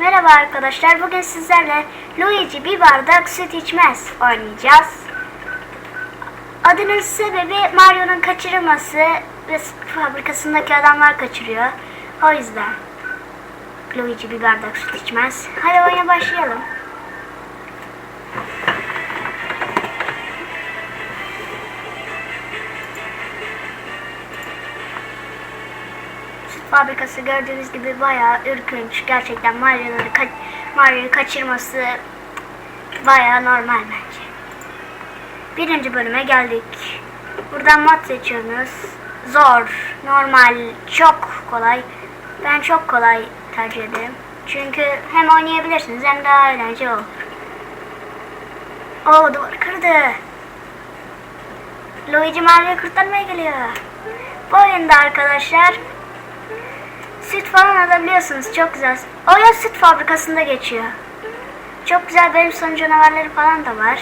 Merhaba arkadaşlar. Bugün sizlerle Luigi bir bardak süt içmez oynayacağız. Adının sebebi Mario'nun kaçırılması ve fabrikasındaki adamlar kaçırıyor. O yüzden Luigi bir bardak süt içmez. Hadi oyuna başlayalım. Fabrikası gördüğünüz gibi bayağı ürkünç. Gerçekten Mario'ları ka- Mario'yu kaçırması bayağı normal bence. Birinci bölüme geldik. Buradan mod seçiyorsunuz. Zor, normal, çok kolay. Ben çok kolay tercih ederim. Çünkü hem oynayabilirsiniz hem daha eğlenceli olur. Oo duvar kırdı. Luigi Mario'yu kurtarmaya geliyor. Bu oyunda arkadaşlar süt falan alabiliyorsunuz. Çok güzel. Oyun süt fabrikasında geçiyor. Çok güzel benim sonu canavarları falan da var.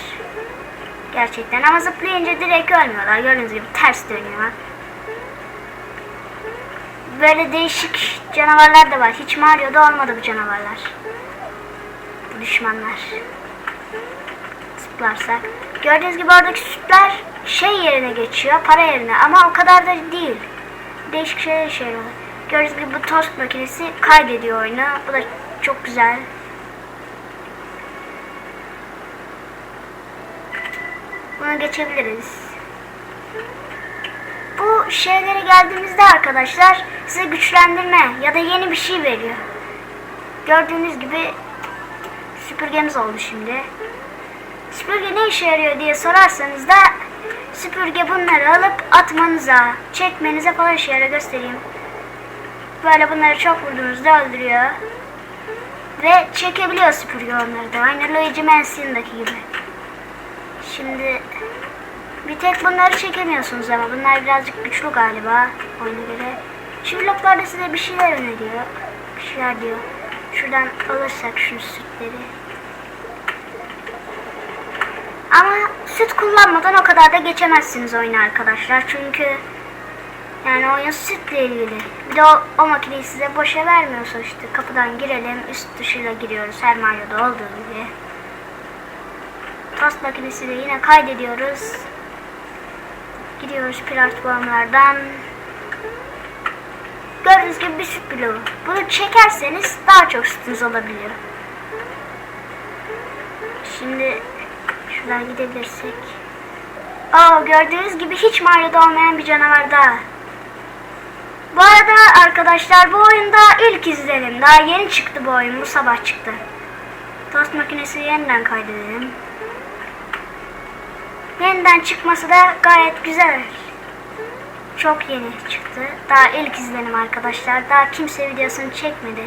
Gerçekten ama zıplayınca direkt ölmüyorlar. Gördüğünüz gibi ters dönüyor. Böyle değişik canavarlar da var. Hiç Mario'da olmadı bu canavarlar. Bu düşmanlar. Zıplarsak. Gördüğünüz gibi oradaki sütler şey yerine geçiyor. Para yerine ama o kadar da değil. Değişik şeyler işe yarıyorlar. Gördüğünüz gibi bu tost makinesi kaydediyor oyunu. Bu da çok güzel. Bunu geçebiliriz. Bu şeylere geldiğimizde arkadaşlar size güçlendirme ya da yeni bir şey veriyor. Gördüğünüz gibi süpürgemiz oldu şimdi. Süpürge ne işe yarıyor diye sorarsanız da süpürge bunları alıp atmanıza, çekmenize falan işe yarıyor göstereyim. Böyle bunları çok vurduğunuzda öldürüyor. Ve çekebiliyor süpürge onları da. Aynı Luigi Mansion'daki gibi. Şimdi bir tek bunları çekemiyorsunuz ama bunlar birazcık güçlü galiba oyuna göre. Şu bloklarda size bir şeyler öneriyor. Bir şeyler diyor. Şuradan alırsak şu sütleri. Ama süt kullanmadan o kadar da geçemezsiniz oyunu arkadaşlar. Çünkü yani oyun sütle ilgili. Bir de o, o makineyi size boşa vermiyor sonuçta. Kapıdan girelim, üst dışıyla giriyoruz her Mario'da olduğu gibi. Tost makinesiyle yine kaydediyoruz. Gidiyoruz platformlardan. Gördüğünüz gibi bir süt bloğu. Bunu çekerseniz daha çok sütünüz olabiliyor. Şimdi şuradan gidebilirsek. Aa, gördüğünüz gibi hiç Mario'da olmayan bir canavar daha. Bu arada arkadaşlar bu oyunda ilk izlenim. Daha yeni çıktı bu oyun. Bu sabah çıktı. Tost makinesi yeniden kaydedelim. Yeniden çıkması da gayet güzel. Çok yeni çıktı. Daha ilk izlenim arkadaşlar. Daha kimse videosunu çekmedi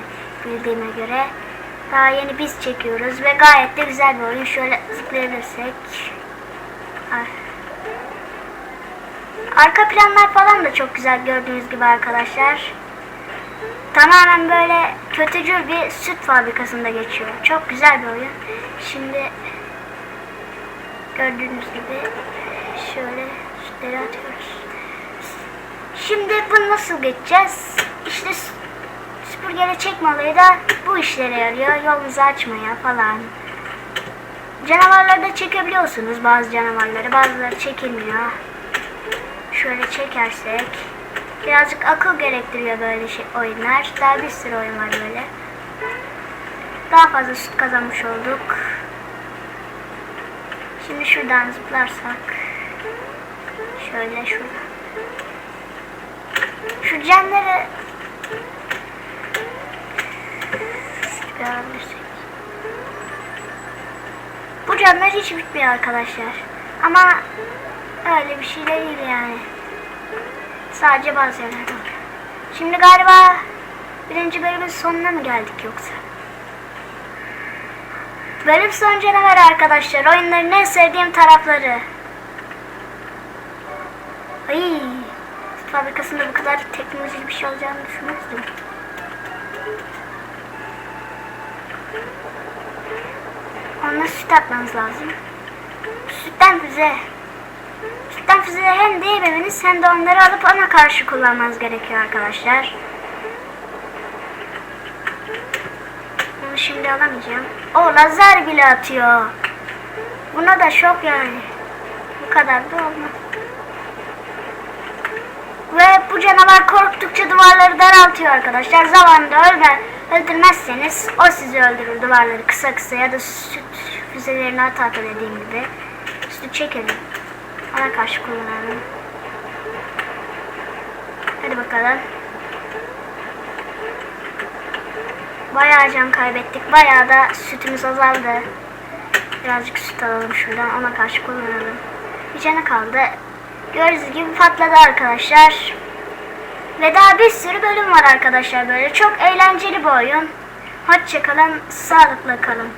bildiğime göre. Daha yeni biz çekiyoruz ve gayet de güzel bir oyun. Şöyle zıplayabilirsek. Ay. Arka planlar falan da çok güzel gördüğünüz gibi arkadaşlar. Tamamen böyle kötücül bir süt fabrikasında geçiyor. Çok güzel bir oyun. Şimdi gördüğünüz gibi şöyle sütleri atıyoruz. Şimdi bunu nasıl geçeceğiz? İşte sü- süpürgeyle çekme olayı da bu işlere yarıyor. Yolunuzu açmaya falan. Canavarları da çekebiliyorsunuz bazı canavarları. Bazıları çekilmiyor. Şöyle çekersek birazcık akıl gerektiriyor böyle şey, oyunlar. Daha bir sürü oyun var böyle. Daha fazla süt kazanmış olduk. Şimdi şuradan zıplarsak şöyle şuradan. Şu alabilirsek. Bu camlar hiç bitmiyor arkadaşlar. Ama öyle bir şey de değil yani. Sadece bazı yerlerde oluyor. Şimdi galiba birinci bölümün sonuna mı geldik yoksa? Bölüm son canavar arkadaşlar. Oyunların en sevdiğim tarafları. Ay, fabrikasında bu kadar teknolojik bir şey olacağını düşünmezdim. Ona süt atmanız lazım. Sütten füze. Sütten füze hem değmemeniz hem de onları alıp ona karşı kullanmanız gerekiyor arkadaşlar. Bunu şimdi alamayacağım. O lazer bile atıyor. Buna da şok yani. Bu kadar da olmaz. Ve bu canavar korktukça duvarları daraltıyor arkadaşlar. Zamanında ölme, öldürmezseniz o sizi öldürür duvarları kısa kısa ya da süt füzelerini ata ata dediğim gibi. Sütü çekelim. Ona karşı kullanalım. Hadi bakalım. Bayağı can kaybettik. Bayağı da sütümüz azaldı. Birazcık süt alalım şuradan. Ona karşı kullanalım. Bir canı kaldı. Gördüğünüz gibi patladı arkadaşlar. Ve daha bir sürü bölüm var arkadaşlar böyle. Çok eğlenceli bir oyun. Hoşçakalın. Sağlıkla kalın.